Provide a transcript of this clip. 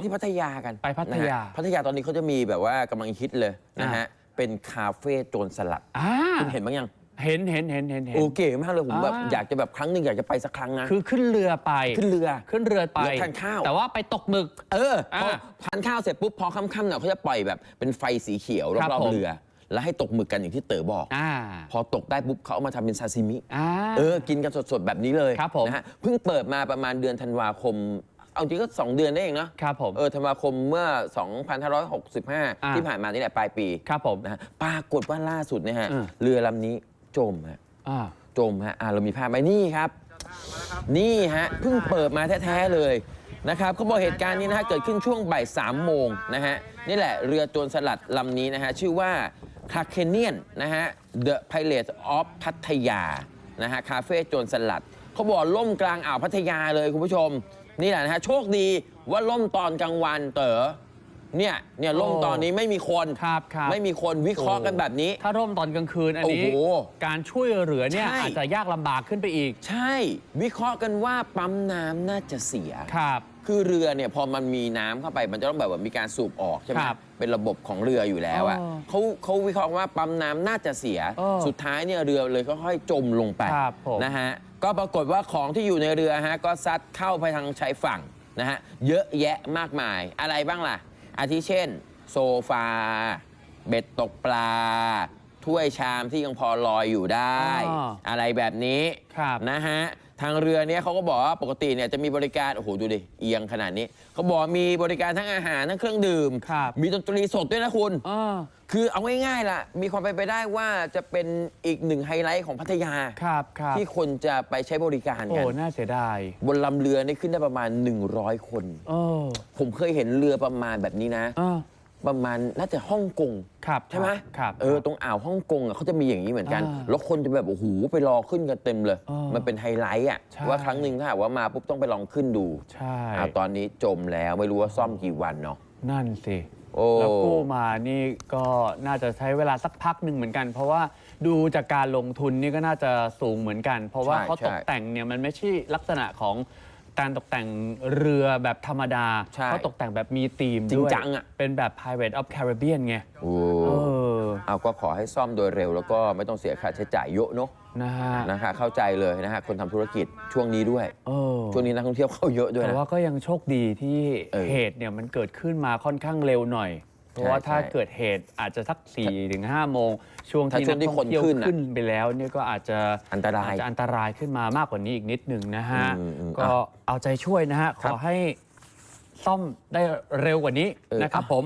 ที่พัทยากันไปพัทยานะฮะพัทยาตอนนี้เขาจะมีแบบว่ากำลังฮิตเลยนะฮะ เป็นคาเฟ่โจรสลัด อ่าคุณเห็นบ้างยัง เห็นเห็นเห็นเห็นเห็น โอเก๋มากเลยผมแบบอ่า อยากจะแบบครั้งหนึ่งอยากจะไปสักครั้งนะ คือขึ้นเรือไป ขึ้นเรือ ขึ้นเรือไป แล้วทานข้าว แต่ว่าไปตกหมึก เออพออ่าทานข้าวเสร็จปุ๊บพอค่ำๆเนี่ยเขาจะปล่อยแบบเป็นไฟสีเขียวครับรอบผม ๆเรือ แล้วให้ตกหมึกกันอย่างที่เต๋อบอก อ่าพอตกได้ปุ๊บเขาเอามาทำเป็นซาซิมิ อ่า เออ กินกันสดๆ แบบนี้เลยครับผมนะฮะ เพิ่งเปิดมาประมาณเดือนธันวาคม เอาจริงก็ 2 เดือนได้เองเนาะครับผม เออธันวาคมเมื่อ 2565 ที่ผ่านมานี่แหละปลายปีครับผมนะฮะปรากฏว่าล่าสุดเนี่ยฮะ อืม เรือลำนี้จมฮะ อ่า จมฮะ อ่าเรามีภาพไหมนี่ครับ นี่ฮะ เพิ่งเปิดมาแท้ ๆ เลยนะครับเขาบอกเหตุการณ์นี้นะฮะ เกิดขึ้นช่วงบ่ายสามโมงนะฮะ นี่แหละเรือโจรสลัดลำนี้นะฮะ ชื่อว่าคาเคเนียนนะฮะ The Pilot of พัทยานะฮะ คาเฟ่โจรสลัด เขาบอกล่มกลางอ่าวพัทยาเลยคุณผู้ชม นี่แหละนะฮะโชคดีว่าล่มตอนกลางวันเต๋อ เนี่ยเนี่ยล่มโอ้ตอนนี้ไม่มีคนครับครับ ไม่มีคนวิเคราะห์กันแบบนี้ ถ้าร่มตอนกลางคืนอันนี้โอ้โหการช่วยเหลือเนี่ยใช่ อาจจะยากลำบากขึ้นไปอีกใช่ วิเคราะห์กันว่าปั๊มน้ำน่าจะเสีย ครับ คือเรือเนี่ยพอมันมีน้ำเข้าไปมันจะต้องแบบว่ามีการสูบออกใช่ไหมครับเป็นระบบของเรืออยู่แล้วอะอ๋อเขาเขาวิเคราะห์ว่าปั๊มน้ำน่าจะเสีย เออสุดท้ายเนี่ยเรือเลยค่อยๆจมลงไปครับผม นะฮะก็ปรากฏว่าของที่อยู่ในเรือฮะก็ซัดเข้าไปทางชายฝั่งนะฮะเยอะแยะมากมายอะไรบ้างล่ะ อาทิเช่น โซฟา เบ็ดตกปลา ถ้วยชามที่ยังพอลอยอยู่ได้ อ๋ออะไรแบบนี้ครับ นะฮะ ทางเรือเนี่ยเขาก็บอกว่าปกติเนี่ยจะมีบริการ โอ้โห ดูดิ เอียงขนาดนี้ เขาบอกมีบริการทั้งอาหารทั้งเครื่องดื่ม ครับ มีดนตรีสดด้วยนะคุณ อ่า คือเอาง่ายๆล่ะ มีความเป็นไปได้ว่าจะเป็นอีกหนึ่งไฮไลท์ของพัทยา ครับครับที่คนจะไปใช้บริการโอ้กัน น่าเสียดายบนลำเรือนี่ขึ้นได้ประมาณ 100 คน เออผมเคยเห็นเรือประมาณแบบนี้นะ อ่าประมาณน่าจะฮ่องกงครับใช่ไหมครับ เออตรงอ่าวฮ่องกงอะเขาจะมีอย่างนี้เหมือนกัน อ่าแล้วคนจะแบบโอ้โหไปรอขึ้นกันเต็มเลยเออมันเป็นไฮไลท์อะใช่ ว่าครั้งหนึ่งถ้าหากว่ามาปุ๊บต้องไปลองขึ้นดูใช่อ้าวตอนนี้จมแล้วไม่รู้ว่าซ่อมกี่วันเนาะ นั่นสิ โอ้ แล้วกู้มานี่ก็น่าจะใช้เวลาสักพักหนึ่งเหมือนกัน เพราะว่าดูจากการลงทุนนี่ก็น่าจะสูงเหมือนกัน เพราะว่าเขาตกแต่งเนี่ยมันไม่ใช่ลักษณะของการตกแต่งเรือแบบธรรมดาใช่เขาตกแต่งแบบมีธีมจริงด้วยจังอะ เป็นแบบ Pirate of Caribbean ไง โอ้ เออ เอาก็ขอให้ซ่อมโดยเร็ว แล้วก็ไม่ต้องเสียค่าใช้จ่ายเยอะเนาะนะฮะนะฮะเข้าใจเลยนะฮะคนทำธุรกิจช่วงนี้ด้วย เออช่วงนี้นักท่องเที่ยวเข้าเยอะด้วยแต่นะ ว่าก็ยังโชคดีที่เออเหตุเนี่ยมันเกิดขึ้นมาค่อนข้างเร็วหน่อย เพราะว่าใช่ถ้าใช่เกิดเหตุอาจจะสัก4ี่ถึงห้าโมง ช่วงถ้าที่ช่นัวกงที่ท่องเที่ยวคนขึ้นน่ะขึ้นไปแล้วเนี่ยก็อาจจะอันตรายอาจจะอันตรายขึ้นมามากกว่านี้อีกนิดหนึ่งนะฮะ อืมอืมก็อะเอาใจช่วยนะฮะ ขครับอให้ซ่อมได้เร็วกว่านี้เออ นะครับอะผม